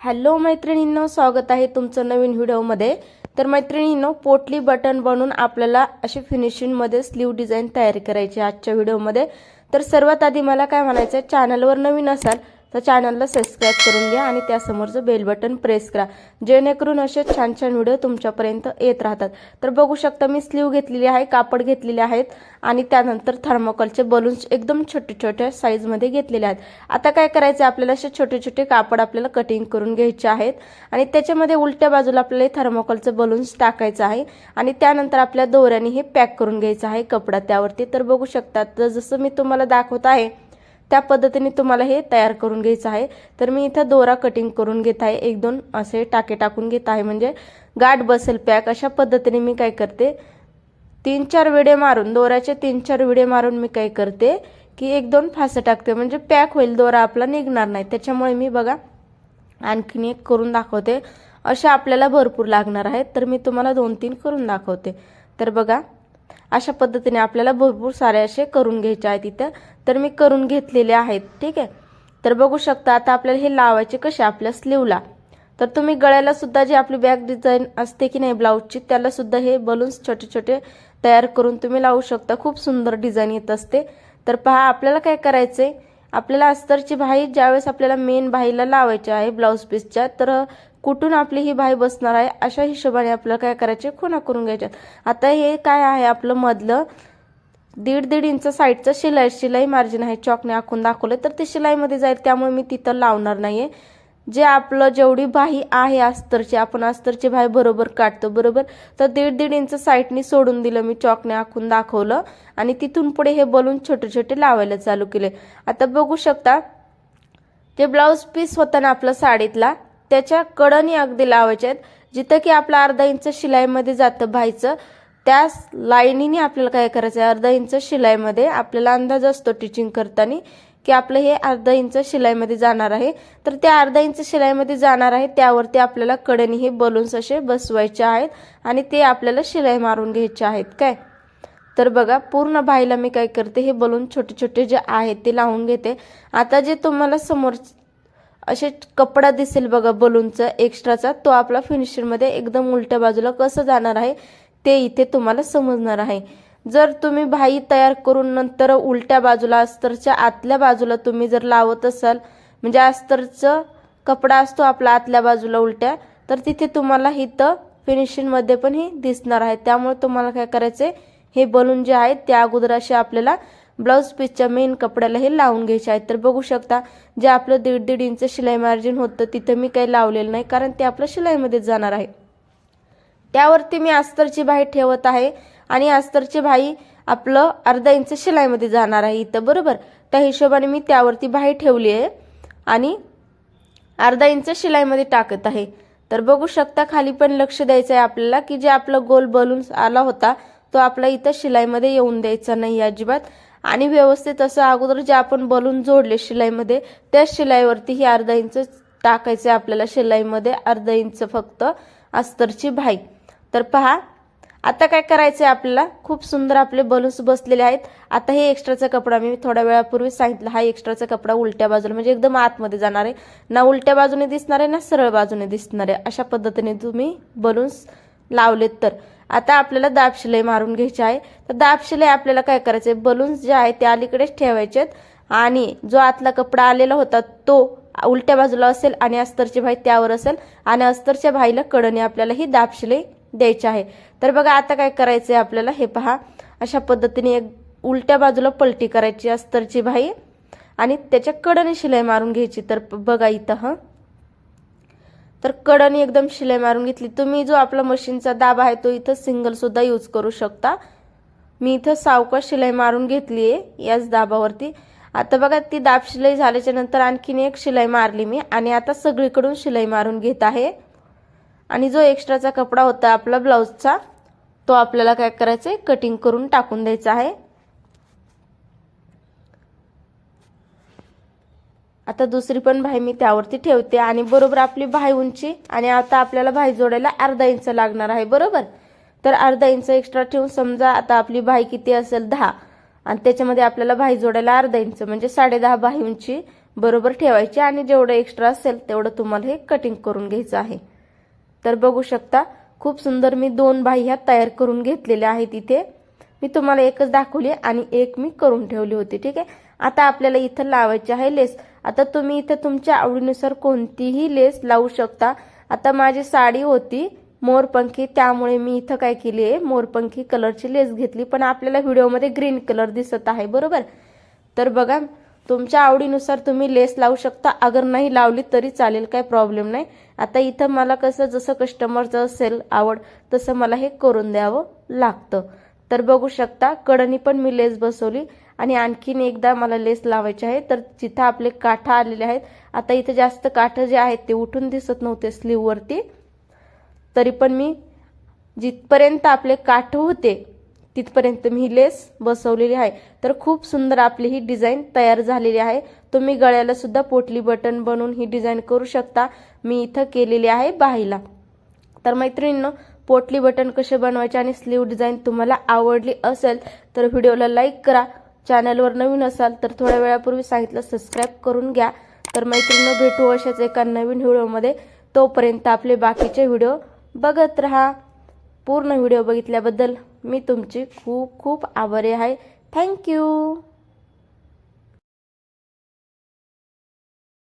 Hello मैत्रिणींनो स्वागत आहे तुमचं नवीन व्हिडिओमध्ये. तर मैत्रिणींनो पोटली बटन बनवून आपल्याला अशी फिनिशिंगमध्ये स्लीव डिझाईन तयार करायची आजच्या व्हिडिओमध्ये. तर सर्वात आधी मला काय म्हणायचं आहे चॅनलवर नवीन असाल तर चॅनलला सबस्क्राईब करून घ्या आणि त्यासमोरचं बेल बटन प्रेस करा. जेणेकरून असे छान छान व्हिडिओ तुमच्यापर्यंत येत राहतात. तर बघू शकता मी स्लीव घेतलेली आहे कापड घेतलेले आहेत आणि त्यानंतर थर्मोकॉलचे बलून्स एकदम छोटे छोट्या साईजमध्ये घेतलेले आहेत. आता काय करायचं आपल्याला असे छोटे छोटे कापड आपल्याला कटिंग करून घ्यायचे आहेत आणि त्याच्यामध्ये उलट्या बाजूला आपल्याला थर्मोकॉलचं बलून्स टाकायचं आहे आणि त्यानंतर आपल्या दोऱ्याने हे पॅक करून घ्यायचं आहे कपडा त्यावरती. तर बघू शकता तर जसं मी तुम्हाला दाखवत आहे त्या पद्धतीने तुम्हाला हे तयार करून घ्यायचं आहे. तर मी इथं दोरा कटिंग करून घेत आहे. एक दोन असे टाके टाकून घेत आहे. म्हणजे गाठ बसेल पॅक अशा पद्धतीने मी काय करते? तीन चार विडे मारून दोऱ्याचे तीन चार विडे मारून मी काय करते की एक दोन फासं टाकते. म्हणजे पॅक होईल दोरा आपला निघणार नाही. त्याच्यामुळे मी बघा आणखीन एक करून दाखवते. असे आपल्याला भरपूर लागणार आहेत. तर मी तुम्हाला दोन तीन करून दाखवते. तर बघा अशा पद्धतीने आपल्याला भरपूर सारे असे करून घ्यायचे आहेत इथं. तर मी करून घेतलेले आहेत ठीक आहे? तर बघू शकता आता आपल्याला हे लावायचे कसे आपल्या स्लीवला तर तुम्ही गळ्याला सुद्धा जी आपली बॅक डिझाईन असते की नाही ब्लाऊजची त्याला सुद्धा हे बलून्स छोटे छोटे तयार करून तुम्ही लावू शकता. खूप सुंदर डिझाईन येत असते. तर पहा आपल्याला काय करायचंय? आपल्याला अस्तरची भाई ज्यावेळेस आपल्याला मेन भाईला लावायची आहे ब्लाऊज पीसच्या तर कुठून आपली ही बाई बसणार आहे? अशा हिशोबाने आपल्याला काय करायचे? खुणा करून घ्यायच्यात. आता हे काय आहे आपलं मधलं? दीड दीड इंच साईडचं शिलाई शिलाई मार्जिन आहे. चॉकने आखून दाखवलं तर ते शिलाईमध्ये जाईल त्यामुळे मी तिथं लावणार नाहीये. जे आपलं जेवढी बाही आहे अस्तरची आपण अस्तरची बाही बरोबर काढतो बरोबर? तर दीड दीड इंच साईडनी सोडून दिलं मी चॉकने आखून दाखवलं. आणि तिथून पुढे हे बलून छोटे छोटे लावायला चालू केले. आता बघू शकता जे ब्लाऊज पीस होता ना आपलं साडीतला त्याच्या कडणी अगदी लावायच्या आहेत. जिथं की आपलं अर्धा इंच शिलाईमध्ये जातं भाईचं त्या लाईनीने आपल्याला काय करायचं आहे अर्धा इंच शिलाईमध्ये आपल्याला अंदाज असतो टिचिंग करताना की आपलं हे अर्धा इंच शिलाईमध्ये जाणार आहे. तर त्या अर्धा इंच शिलाईमध्ये जाणार आहे त्यावरती आपल्याला कडेने हे बलून्स असे बसवायचे आहेत आणि ते आपल्याला शिलाई मारून घ्यायचे आहेत. काय? तर बघा पूर्ण भाईला मी काय करते हे बलून छोटे छोटे जे आहेत ते लावून घेते. आता जे तुम्हाला समोर असे कपडा दिसेल बघा बलूनचा एक्स्ट्राचा तो आपला फिनिशिंगमध्ये एकदम उलट्या बाजूला कसं जाणार आहे ते इथे तुम्हाला समजणार आहे. जर तुम्ही भाई तयार करून नंतर उलट्या बाजूला अस्तरच्या आतल्या बाजूला तुम्ही जर लावत असाल म्हणजे अस्तरचं कपडा असतो आपला आतल्या बाजूला उलट्या तर तिथे तुम्हाला इथं फिनिशिंगमध्ये पण हे दिसणार आहे. त्यामुळे तुम्हाला काय करायचे हे बलून जे आहेत त्या अगोदर असे आपल्याला ब्लाऊज पीसच्या मेन कपड्याला हे लावून घ्यायचे आहेत. तर बघू शकता जे आपलं दीड दीड इंच शिलाई मार्जिन होतं तिथं मी काही लावलेलं नाही कारण ते आपलं शिलाईमध्येच जाणार आहे. त्यावरती मी अस्तरची बाई ठेवत आहे आणि अस्तरची भाई आपलं अर्धा इंच शिलाईमध्ये जाणार आहे इथं बरोबर? त्या हिशोबाने मी त्यावरती बाई ठेवली आहे आणि अर्धा इंच शिलाईमध्ये टाकत आहे. तर बघू शकता खाली पण लक्ष द्यायचं आहे आपल्याला की जे आपलं गोल बलून आला होता तो आपला इथं शिलाईमध्ये येऊन द्यायचा नाही अजिबात. आणि व्यवस्थित असं अगोदर जे आपण बलून जोडले शिलाईमध्ये त्या शिलाईवरती ही अर्धा इंच टाकायचं आपल्याला शिलाईमध्ये अर्धा इंच फक्त अस्तरची भाई. तर पहा आता काय करायचं आहे आपल्याला? खूप सुंदर आपले बलून्स बसलेले आहेत. आता हे एक्स्ट्राचा कपडा मी थोड्या वेळापूर्वी सांगितलं हा एक्स्ट्राचा कपडा उलट्या बाजूला म्हणजे एकदम आतमध्ये जाणार आहे. ना उलट्या बाजूने दिसणार आहे ना सरळ बाजूने दिसणार आहे. अशा पद्धतीने तुम्ही बलून्स लावलेत तर. आता आपल्याला दाब शिलाई मारून घ्यायची आहे. तर दाब शिलाई आपल्याला काय करायचं आहे बलून्स जे आहे ते अलीकडेच ठेवायचे आणि जो आतला कपडा आलेला होता तो उलट्या बाजूला असेल आणि अस्तरची भाई त्यावर असेल आणि अस्तरच्या भाईला कडने आपल्याला ही दाब शिलाई द्यायची आहे. तर बघा आता काय करायचं आहे आपल्याला? हे पहा. अशा पद्धतीने एक उलट्या बाजूला पलटी करायची अस्तरची भाई आणि त्याच्या कडने शिलाई मारून घ्यायची. तर बघा इथं हं. तर कडनी एकदम शिलाई मारून घेतली. तुम्ही जो आपला मशीनचा दाब आहे तो इथं सिंगल सुद्धा यूज करू शकता. मी इथं सावकाश शिलाई मारून घेतली आहे याच दाबावरती. आता बघा ती दाब शिलाई झाल्याच्यानंतर आणखीन एक शिलाई मारली मी आणि आता सगळीकडून शिलाई मारून घेत आहे. आणि जो एक्स्ट्राचा कपडा होता आपला ब्लाऊजचा तो आपल्याला काय करायचा आहे कटिंग करून टाकून द्यायचा आहे. आता दुसरी पण भाई मी त्यावरती ठेवते आणि बरोबर आपली भाई उंची आणि आता आपल्याला भाई जोडायला अर्धा इंच लागणार आहे बरोबर? तर अर्धा इंच एक्स्ट्रा ठेवून समजा आता आपली भाई किती असेल दहा आणि त्याच्यामध्ये आपल्याला भाई जोडायला अर्धा इंच म्हणजे साडे दहा भाई उंची बरोबर ठेवायची आणि जेवढं एक्स्ट्रा असेल तेवढं तुम्हाला हे कटिंग करून घ्यायचं आहे. तर बघू शकता खूप सुंदर मी दोन भाई ह्या तयार करून घेतलेल्या आहेत इथे. मी तुम्हाला एकच दाखवली आणि एक मी करून ठेवली होती ठीक आहे? आता आपल्याला इथं लावायची आहे लेस. आता तुम्ही इथं तुमच्या आवडीनुसार कोणतीही लेस लावू शकता. आता माझी साडी होती मोरपंखी त्यामुळे मी इथं काय केली आहे? मोरपंखी कलरची लेस घेतली पण आपल्याला व्हिडिओमध्ये ग्रीन कलर दिसत आहे बरोबर? तर बघा तुमच्या आवडीनुसार तुम्ही लेस लावू शकता. अगर नाही लावली तरी चालेल काय प्रॉब्लेम नाही. आता इथं मला कसं जसं कस्टमरचं असेल आवड तसं मला हे करून द्यावं लागतं. तर बघू शकता कडनी पण मी लेस बसवली. आणि आणखीन एकदा मला लेस लावायची आहे. तर जिथं आपले काठा आलेले आहेत आता इथे जास्त काठं जे आहेत ते उठून दिसत नव्हते स्लीववरती तरी पण मी जिथपर्यंत आपले काठ होते तिथपर्यंत मी ही लेस बसवलेली आहे. तर खूप सुंदर आपली ही डिझाईन तयार झालेली आहे. तुम्ही गळ्याला सुद्धा पोटली बटन बनवून ही डिझाईन करू शकता. मी इथं केलेली आहे बाहीला. तर मैत्रिणींनो पोटली बटन कसे बनवायचे आणि स्लीव डिझाईन तुम्हाला आवडली असेल तर व्हिडिओला लाईक करा. चॅनलवर नवीन असाल तर थोड्या वेळापूर्वी सांगितलं सबस्क्राईब करून घ्या. तर मैत्रिणी भेटू अशाच एका नवीन व्हिडिओमध्ये. तोपर्यंत आपले बाकीचे व्हिडिओ बघत राहा. पूर्ण व्हिडिओ बघितल्याबद्दल मी तुमची खूप खूप आभारी आहे. थँक्यू